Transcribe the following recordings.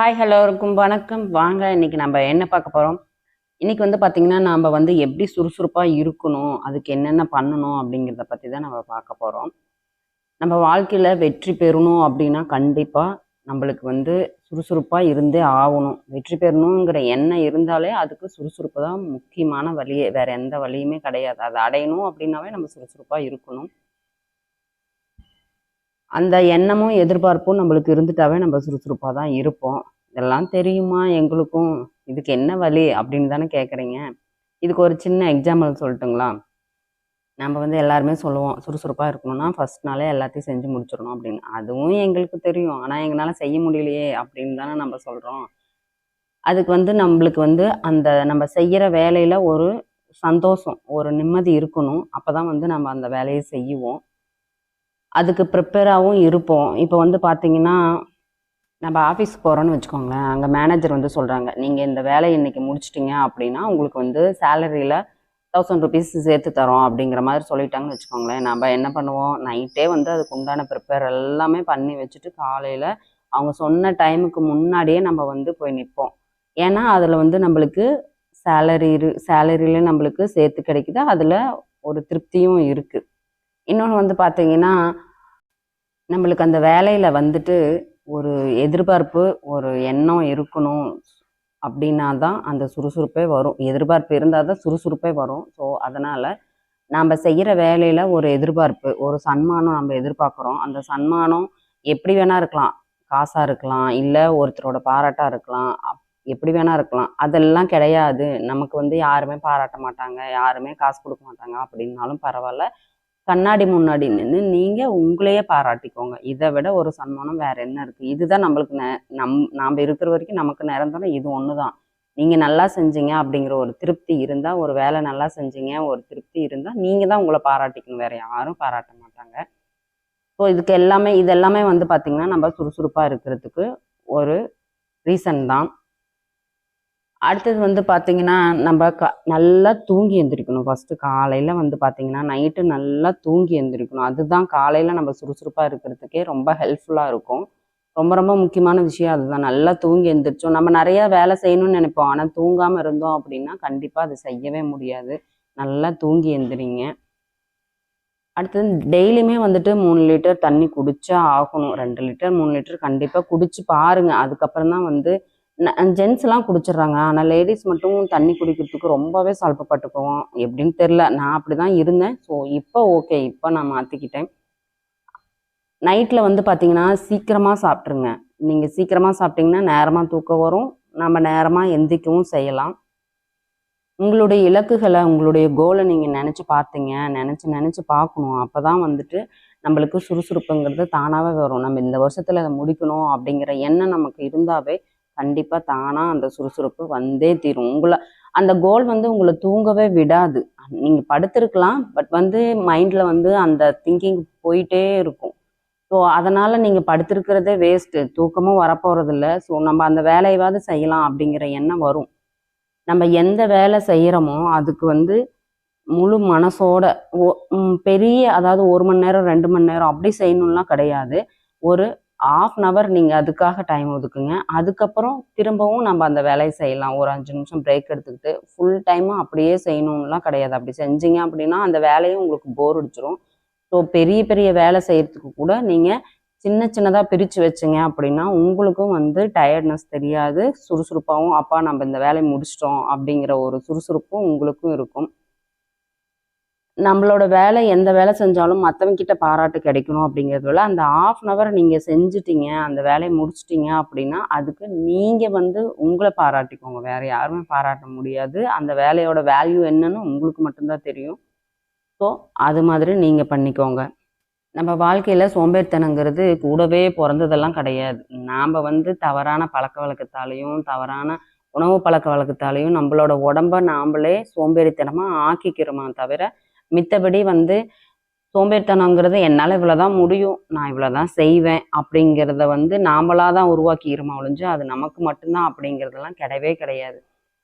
Hi hello இருக்கும் வணக்கம். வாங்க இன்னைக்கு நம்ம என்ன பார்க்க போகிறோம் இன்னைக்கு வந்து பார்த்திங்கன்னா நாம் வந்து எப்படி சுறுசுறுப்பாக இருக்கணும் அதுக்கு என்னென்ன பண்ணணும் அப்படிங்கிறத பற்றி தான் நம்ம பார்க்க போகிறோம் நம்ம வாழ்க்கையில் வெற்றி பெறணும் அப்படின்னா கண்டிப்பாக நம்மளுக்கு வந்து சுறுசுறுப்பாக இருந்தே ஆகணும். வெற்றி பெறணுங்கிற எண்ணம் இருந்தாலே அதுக்கு சுறுசுறுப்பு தான் முக்கியமான வழியே. வேறு எந்த வழியுமே கிடையாது. அதை அடையணும் அப்படின்னாவே நம்ம சுறுசுறுப்பாக இருக்கணும். அந்த எண்ணமும் எதிர்பார்ப்பும் நம்மளுக்கு இருந்துட்டாவே நம்ம சுறுசுறுப்பாக தான் இருப்போம். இதெல்லாம் தெரியுமா எங்களுக்கும்? இதுக்கு என்ன வழி அப்படின்னு தானே கேட்குறீங்க இதுக்கு ஒரு சின்ன எக்ஸாம்பிள் சொல்லட்டுங்களா? நம்ம வந்து எல்லாருமே சொல்லுவோம் சுறுசுறுப்பாக இருக்கணும்னா ஃபர்ஸ்ட் நாளே எல்லாத்தையும் செஞ்சு முடிச்சிடணும் அப்படின்னு. அதுவும் எங்களுக்கு தெரியும். ஆனால் எங்களால் செய்ய முடியலையே அப்படின்னு தானே நம்ம சொல்கிறோம் அதுக்கு வந்து நம்மளுக்கு வந்து அந்த நம்ம செய்கிற வேலையில் ஒரு சந்தோஷம் ஒரு நிம்மதி இருக்கணும். அப்போ தான் வந்து நம்ம அந்த வேலையை செய்வோம். அதுக்கு ப்ரிப்பேராகவும் இருப்போம். இப்போ வந்து பார்த்தீங்கன்னா நம்ம ஆஃபீஸ் போகிறோன்னு வச்சுக்கோங்களேன் அங்கே மேனேஜர் வந்து சொல்கிறாங்க நீங்கள் இந்த வேலையை இன்னைக்கு முடிச்சிட்டிங்க அப்படின்னா உங்களுக்கு வந்து சேலரியில் தௌசண்ட் ருபீஸ் சேர்த்து தரோம் அப்படிங்கிற மாதிரி சொல்லிட்டாங்கன்னு வச்சுக்கோங்களேன். நம்ம என்ன பண்ணுவோம்? நைட்டே வந்து அதுக்கு உண்டான ப்ரிப்பேர் எல்லாமே பண்ணி வச்சுட்டு காலையில் அவங்க சொன்ன டைமுக்கு முன்னாடியே நம்ம வந்து போய் நிற்போம் ஏன்னா அதில் வந்து நம்மளுக்கு சேலரி இரு சேலரியில் நம்மளுக்கு சேர்த்து கிடைக்குது. அதில் ஒரு திருப்தியும் இருக்குது இன்னொன்று வந்து பார்த்தீங்கன்னா நம்மளுக்கு அந்த வேலையில் வந்துட்டு ஒரு எதிர்பார்ப்பு ஒரு எண்ணம் இருக்கணும் அப்படின்னா தான் அந்த சுறுசுறுப்பே வரும். எதிர்பார்ப்பு இருந்தால் தான் சுறுசுறுப்பே வரும். ஸோ அதனால் நாம் செய்கிற வேலையில் ஒரு எதிர்பார்ப்பு ஒரு சன்மானம் நம்ம எதிர்பார்க்குறோம். அந்த சன்மானம் எப்படி வேணால் இருக்கலாம். காசாக இருக்கலாம் இல்லை ஒருத்தரோட பாராட்டாக இருக்கலாம் அப்- எப்படி வேணால் இருக்கலாம். அதெல்லாம் கிடையாது. நமக்கு வந்து யாருமே பாராட்ட மாட்டாங்க யாருமே காசு கொடுக்க மாட்டாங்க. அப்படின்னாலும் பரவாயில்ல. கண்ணாடி முன்னாடி நின்று நீங்கள் உங்களையே பாராட்டிக்கோங்க. இதை விட ஒரு சன்மானம் வேற என்ன இருக்குது இதுதான் நம்மளுக்கு நெ நம் நாம் இருக்கிற வரைக்கும் நமக்கு நிரந்தரம் இது ஒன்று தான் நீங்கள் நல்லா செஞ்சீங்க அப்படிங்கிற ஒரு திருப்தி இருந்தால் ஒரு வேலை நல்லா செஞ்சீங்க ஒரு திருப்தி இருந்தால் நீங்கள் தான் உங்களை பாராட்டிக்கணும். வேற யாரும் பாராட்ட மாட்டாங்க. ஸோ இதுக்கு எல்லாமே இது எல்லாமே வந்து பார்த்திங்கன்னா நம்ம சுறுசுறுப்பாக இருக்கிறதுக்கு ஒரு ரீசன் தான். அடுத்தது வந்து பார்த்தீங்கன்னா நம்ம க நல்லா தூங்கி எழுந்திரிக்கணும் ஃபஸ்ட்டு காலையில் வந்து பார்த்தீங்கன்னா நைட்டு நல்லா தூங்கி எழுந்திரிக்கணும் அதுதான் காலையில் நம்ம சுறுசுறுப்பாக இருக்கிறதுக்கே ரொம்ப ஹெல்ப்ஃபுல்லாக இருக்கும். ரொம்ப ரொம்ப முக்கியமான விஷயம் அதுதான். நல்லா தூங்கி எழுந்திரிச்சோம் நம்ம நிறையா வேலை செய்யணும்னு நினைப்போம். ஆனால் தூங்காமல் இருந்தோம் அப்படின்னா கண்டிப்பாக அது செய்யவே முடியாது. நல்லா தூங்கி எந்திரிங்க. அடுத்தது டெய்லியுமே வந்துட்டு மூணு லிட்டர் தண்ணி குடிச்சா ஆகணும். ரெண்டு லிட்டர் மூணு லிட்டர் கண்டிப்பாக குடிச்சு பாருங்கள் அதுக்கப்புறம் தான் வந்து ஜென்ஸ்லாம் குடிச்சிடுறாங்க. ஆனால் லேடிஸ் மட்டும் தண்ணி குடிக்கிறதுக்கு ரொம்பவே சல்பப்பட்டுக்குவோம் எப்படின்னு தெரில நான் அப்படி தான் இருந்தேன். ஸோ இப்போ ஓகே இப்போ நான் மாற்றிக்கிட்டேன் நைட்டில் வந்து பார்த்தீங்கன்னா சீக்கிரமாக சாப்பிட்ருங்க நீங்கள் சீக்கிரமாக சாப்பிட்டீங்கன்னா நேரமாக தூக்கம் வரும். நம்ம நேரமாக எந்திரிக்கவும் செய்யலாம். உங்களுடைய இலக்குகளை உங்களுடைய கோலை நீங்கள் நினச்சி பார்த்தீங்க. நினச்சி நினச்சி பார்க்கணும். அப்போ தான் வந்துட்டு நம்மளுக்கு சுறுசுறுப்புங்கிறது தானாகவே வரும். நம்ம இந்த வருஷத்தில் அதை முடிக்கணும் அப்படிங்கிற எண்ணம் நமக்கு இருந்தாவே கண்டிப்பாக தானாக அந்த சுறுசுறுப்பு வந்தே தீரும். உங்களை அந்த கோல் வந்து உங்களை தூங்கவே விடாது. நீங்கள் படுத்திருக்கலாம் பட் வந்து மைண்டில் வந்து அந்த திங்கிங் போயிட்டே இருக்கும். ஸோ அதனால் நீங்கள் படுத்திருக்கிறதே வேஸ்ட்டு தூக்கமும் வரப்போகிறதில்ல ஸோ நம்ம அந்த வேலையாவது செய்யலாம் அப்படிங்கிற எண்ணம் வரும். நம்ம எந்த வேலை செய்கிறோமோ அதுக்கு வந்து முழு மனசோட ஓ பெரிய அதாவது ஒரு மணி நேரம் ரெண்டு மணி நேரம் அப்படி செய்யணும்லாம் கிடையாது. ஒரு ஆஃப் அன் ஹவர் நீங்கள் அதுக்காக டைம் ஒதுக்குங்க. அதுக்கப்புறம் திரும்பவும் நம்ம அந்த வேலையை செய்யலாம். ஒரு அஞ்சு நிமிஷம் பிரேக் எடுத்துக்கிட்டு ஃபுல் டைமும் அப்படியே செய்யணும்லாம் கிடையாது. அப்படி செஞ்சீங்க அப்படின்னா அந்த வேலையும் உங்களுக்கு போர் அடிச்சிரும். ஸோ பெரிய பெரிய வேலை செய்கிறதுக்கு கூட நீங்கள் சின்ன சின்னதாக பிரித்து வச்சுங்க அப்படின்னா உங்களுக்கும் வந்து டயர்ட்னஸ் தெரியாது. சுறுசுறுப்பாகவும் அப்பா நம்ம இந்த வேலையை முடிச்சிட்டோம் அப்படிங்கிற ஒரு சுறுசுறுப்பும் உங்களுக்கும் இருக்கும். நம்மளோட வேலை எந்த வேலை செஞ்சாலும் மற்றவங்க கிட்ட பாராட்டு கிடைக்கணும் அப்படிங்கிறது விட அந்த ஆஃப் அன் ஹவர் நீங்கள் செஞ்சுட்டீங்க அந்த வேலையை முடிச்சிட்டிங்க அப்படின்னா அதுக்கு நீங்கள் வந்து உங்களை பாராட்டிக்கோங்க. வேற யாருமே பாராட்ட முடியாது. அந்த வேலையோட வேல்யூ என்னன்னு உங்களுக்கு மட்டும்தான் தெரியும். ஸோ அது மாதிரி நீங்கள் பண்ணிக்கோங்க. நம்ம வாழ்க்கையில் சோம்பேறித்தனங்கிறது கூடவே பிறந்ததெல்லாம் கிடையாது. நாம் வந்து தவறான பழக்க வழக்கத்தாலையும் தவறான உணவு பழக்க வழக்கத்தாலையும் நம்மளோட உடம்ப நாம்ளே சோம்பேறித்தனமாக ஆக்கிக்கிறோமா தவிர மித்தபடி வந்து சோம்பேறித்தனங்கிறது என்னால் இவ்வளோதான் முடியும் நான் இவ்வளோதான் செய்வேன் அப்படிங்கிறத வந்து நாமளாக தான் உருவாக்கிக்கிறோமா ஒழிஞ்சு அது நமக்கு மட்டும்தான் அப்படிங்கிறதெல்லாம் கிடையவே கிடையாது.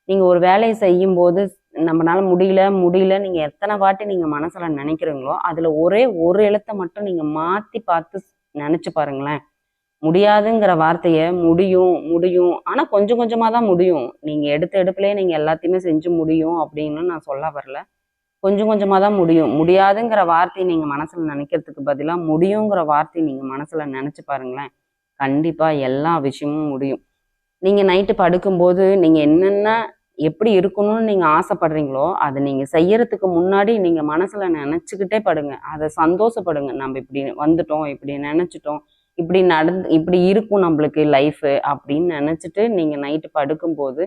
நீங்கள் ஒரு வேலையை செய்யும்போது நம்மளால முடியல முடியல நீங்கள் எத்தனை வாட்டி நீங்கள் மனசில் நினைக்கிறீங்களோ அதில் ஒரே ஒரு எழுத்தை மட்டும் நீங்கள் மாற்றி பார்த்து நினச்சி பாருங்களேன். முடியாதுங்கிற வார்த்தையை முடியும் முடியும். ஆனால் கொஞ்சம் கொஞ்சமாக தான் முடியும். நீங்கள் எடுத்த எடுப்புலேயே நீங்கள் எல்லாத்தையுமே செஞ்சு முடியும் அப்படின்னு நான் சொல்ல வரல. கொஞ்சம் கொஞ்சமாக தான் முடியும். முடியாதுங்கிற வார்த்தையை நீங்கள் மனசில் நினைக்கிறதுக்கு பதிலாக முடியுங்கிற வார்த்தையை நீங்கள் மனசில் நினச்சி பாருங்களேன். கண்டிப்பாக எல்லா விஷயமும் முடியும். நீங்கள் நைட்டு படுக்கும்போது நீங்கள் என்னென்ன எப்படி இருக்கணும்னு நீங்கள் ஆசைப்படுறீங்களோ அதை நீங்கள் செய்யறதுக்கு முன்னாடி நீங்கள் மனசில் நினச்சிக்கிட்டே படுங்க. அதை சந்தோஷப்படுங்க. நம்ம இப்படி வந்துட்டோம் இப்படி நினச்சிட்டோம் இப்படி நடந்து இப்படி இருக்கும் நம்மளுக்கு லைஃபு அப்படின்னு நினச்சிட்டு நீங்கள் நைட்டு படுக்கும்போது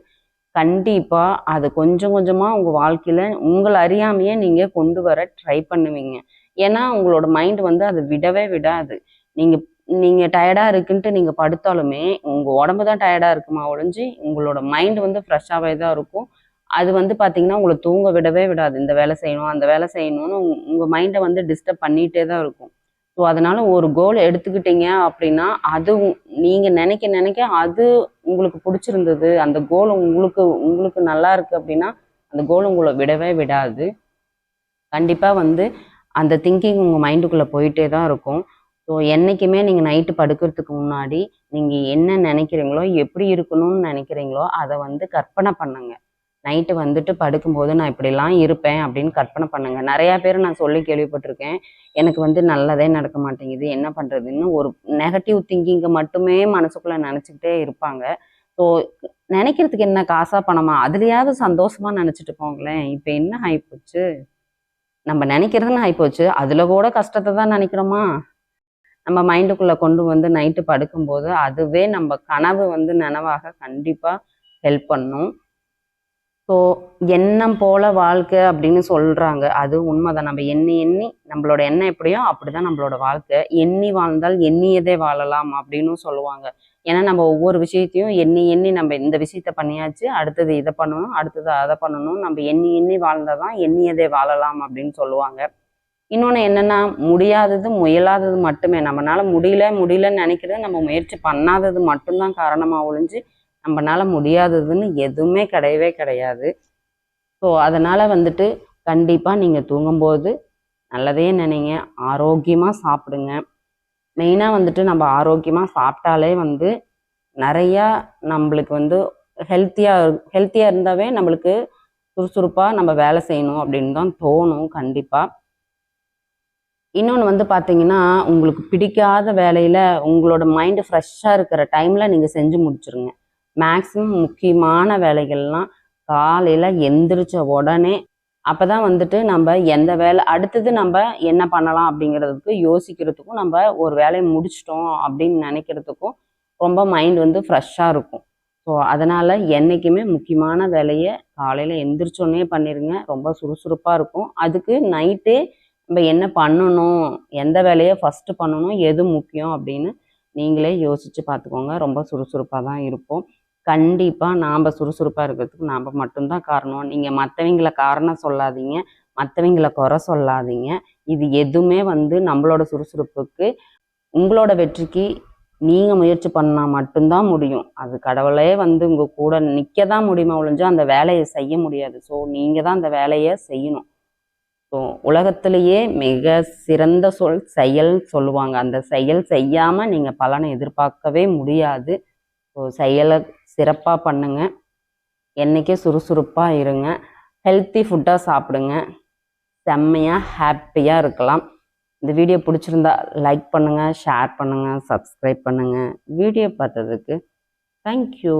கண்டிப்பாக அது கொஞ்சம் கொஞ்சமாக உங்கள் வாழ்க்கையில் உங்களை அறியாமையே நீங்கள் கொண்டு வர ட்ரை பண்ணுவீங்க. ஏன்னா உங்களோட மைண்ட் வந்து அதை விடவே விடாது. நீங்கள் நீங்கள் டயர்டாக இருக்குன்ட்டு நீங்கள் படுத்தாலுமே உங்கள் உடம்பு தான் டயர்டாக இருக்குமா ஒழிஞ்சு உங்களோட மைண்ட் வந்து ஃப்ரெஷ்ஷாகவே தான் இருக்கும். அது வந்து பார்த்தீங்கன்னா உங்களை தூங்க விடவே விடாது. இந்த வேலை செய்யணும் அந்த வேலை செய்யணும்னு உங்கள் மைண்டை வந்து டிஸ்டர்ப் பண்ணிகிட்டே தான் இருக்கும். ஸோ அதனால ஒரு கோல் எடுத்துக்கிட்டீங்க அப்படின்னா அது உ- நீங்க நினைக்க நினைக்க அது உங்களுக்கு பிடிச்சிருந்தது. அந்த கோல் உங்களுக்கு உங்களுக்கு நல்லா இருக்கு அப்படின்னா அந்த கோல் உங்களை விடவே விடாது. கண்டிப்பா வந்து அந்த திங்கிங் உங்க மைண்டுக்குள்ள போயிட்டே தான் இருக்கும். ஸோ என்னைக்குமே நீங்கள் நைட்டு படுக்கிறதுக்கு முன்னாடி நீங்கள் என்ன நினைக்கிறீங்களோ எப்படி இருக்கணும்னு நினைக்கிறீங்களோ அதை வந்து கற்பனை பண்ணுங்கள் நைட்டு வந்துட்டு படுக்கும்போது நான் இப்படிலாம் இருப்பேன் அப்படின்னு கற்பனை பண்ணுங்க. நிறைய பேர் நான் சொல்லி கேள்விப்பட்டிருக்கேன். எனக்கு வந்து நல்லதே நடக்க மாட்டேங்குது. என்ன பண்ணுறதுன்னு ஒரு நெகட்டிவ் திங்கிங்கை மட்டுமே மனசுக்குள்ளே நினச்சிக்கிட்டே இருப்பாங்க. ஸோ நினைக்கிறதுக்கு என்ன காசா பணமா? அதுலயாவது சந்தோஷமா நினச்சிட்டு போங்களேன். இப்போ என்ன ஆகிப்போச்சு நம்ம நினைக்கிறதுன்னு ஆகிப்போச்சு அதில் கூட கஷ்டத்தை தான் நினைக்கிறோமா? நம்ம மைண்டுக்குள்ளே கொண்டு வந்து நைட்டு படுக்கும்போது அதுவே நம்ம கனவு வந்து நனவாக கண்டிப்பாக ஹெல்ப் பண்ணும். ஸோ எண்ணம் போல வாழ்க்கை அப்படின்னு சொல்றாங்க. அது உண்மைதான். நம்ம எண்ணி எண்ணி நம்மளோட எண்ணம் எப்படியோ அப்படிதான் நம்மளோட வாழ்க்கை. எண்ணி வாழ்ந்தால் எண்ணியதே வாழலாம் அப்படின்னு சொல்லுவாங்க. ஏன்னா நம்ம ஒவ்வொரு விஷயத்தையும் எண்ணி எண்ணி நம்ம இந்த விஷயத்த பண்ணியாச்சு அடுத்தது இதை பண்ணணும் அடுத்தது அதை பண்ணணும் நம்ம எண்ணி எண்ணி வாழ்ந்தாதான் எண்ணியதே வாழலாம் அப்படின்னு சொல்லுவாங்க. இன்னொன்று என்னன்னா முடியாதது முயலாதது மட்டுமே. நம்மளால் முடியல முடியலன்னு நினைக்கிறது நம்ம முயற்சி பண்ணாதது மட்டும்தான் காரணமாக ஒழிஞ்சு நம்மளால முடியாததுன்னு எதுவுமே கிடையவே கிடையாது. ஸோ அதனால வந்துட்டு கண்டிப்பாக நீங்கள் தூங்கும்போது நல்லதே நினைங்க. ஆரோக்கியமாக சாப்பிடுங்க. மெயினாக வந்துட்டு நம்ம ஆரோக்கியமாக சாப்பிட்டாலே வந்து நிறையா நம்மளுக்கு வந்து ஹெல்த்தியாக ஹெல்த்தியாக இருந்தாவே நம்மளுக்கு சுறுசுறுப்பாக நம்ம வேலை செய்யணும் அப்படின்னு தான் தோணும் கண்டிப்பாக இன்னொன்று வந்து பார்த்தீங்கன்னா உங்களுக்கு பிடிக்காத வேலையில் உங்களோட மைண்டு ஃப்ரெஷ்ஷாக இருக்கிற டைமில் நீங்கள் செஞ்சு முடிச்சுருங்க. மேக்ஸிமம் முக்கியமான வேலைகள்லாம் காலையில் எந்திரிச்ச உடனே அப்போ தான் வந்துட்டு நம்ம எந்த வேலை அடுத்தது நம்ம என்ன பண்ணலாம் அப்படிங்கிறதுக்கு யோசிக்கிறதுக்கும் நம்ம ஒரு வேலையை முடிச்சிட்டோம் அப்படின்னு நினைக்கிறதுக்கும் ரொம்ப மைண்ட் வந்து ஃப்ரெஷ்ஷாக இருக்கும். ஸோ அதனால் என்றைக்குமே முக்கியமான வேலையை காலையில் எந்திரிச்சோன்னே பண்ணிடுங்க ரொம்ப சுறுசுறுப்பாக இருக்கும். அதுக்கு நைட்டே நம்ம என்ன பண்ணணும் எந்த வேலையை ஃபஸ்ட்டு பண்ணணும் எது முக்கியம் அப்படின்னு நீங்களே யோசித்து பார்த்துக்கோங்க. ரொம்ப சுறுசுறுப்பாக தான் இருப்போம். கண்டிப்பாக நாம் சுறுசுறுப்பாக இருக்கிறதுக்கு நாம் மட்டும்தான் காரணம். நீங்கள் மற்றவங்களை காரணம் சொல்லாதீங்க. மற்றவங்கள குறை சொல்லாதீங்க. இது எதுவுமே வந்து நம்மளோட சுறுசுறுப்புக்கு உங்களோட வெற்றிக்கு நீங்கள் முயற்சி பண்ணால் மட்டும்தான் முடியும். அது கடவுளே வந்து உங்கள் கூட நிற்க தான் முடியுமா ஒழிஞ்சு அந்த வேலையை செய்ய முடியாது. ஸோ நீங்கள் தான் அந்த வேலையை செய்யணும். ஸோ உலகத்திலேயே மிக சிறந்த சொல் செயல் சொல்லுவாங்க. அந்த செயல் செய்யாமல் நீங்கள் பலனை எதிர்பார்க்கவே முடியாது. ஸோ செயலை சிறப்பாக பண்ணுங்க. என்றைக்கே சுறுசுறுப்பாக இருங்க. ஹெல்த்தி ஃபுட்டாக சாப்பிடுங்க. செம்மையாக ஹாப்பியாக இருக்கலாம். இந்த வீடியோ பிடிச்சிருந்தா லைக் பண்ணுங்கள் ஷேர் பண்ணுங்கள் சப்ஸ்கிரைப் பண்ணுங்கள் வீடியோ பார்த்ததுக்கு தேங்க்யூ